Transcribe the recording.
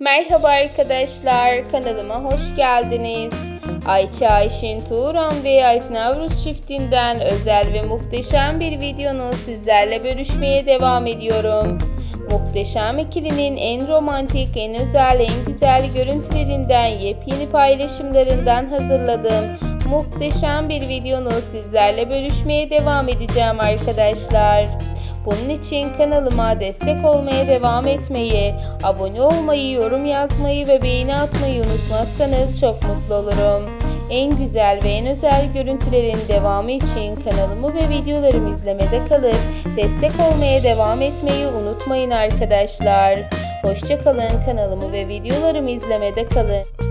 Merhaba arkadaşlar, kanalıma hoş geldiniz. Ayça Ayşin Turan ve Alp Navruz çiftinden özel ve muhteşem bir videonu sizlerle bölüşmeye devam ediyorum. Muhteşem ikilinin en romantik, en özel, en güzel görüntülerinden, yepyeni paylaşımlarından hazırladığım muhteşem bir videonu sizlerle bölüşmeye devam edeceğim arkadaşlar. Bunun için kanalıma destek olmaya devam etmeyi, abone olmayı, yorum yazmayı ve beğeni atmayı unutmazsanız çok mutlu olurum. En güzel ve en özel görüntülerin devamı için kanalımı ve videolarımı izlemede kalıp destek olmaya devam etmeyi unutmayın arkadaşlar. Hoşçakalın kanalımı ve videolarımı izlemede kalın.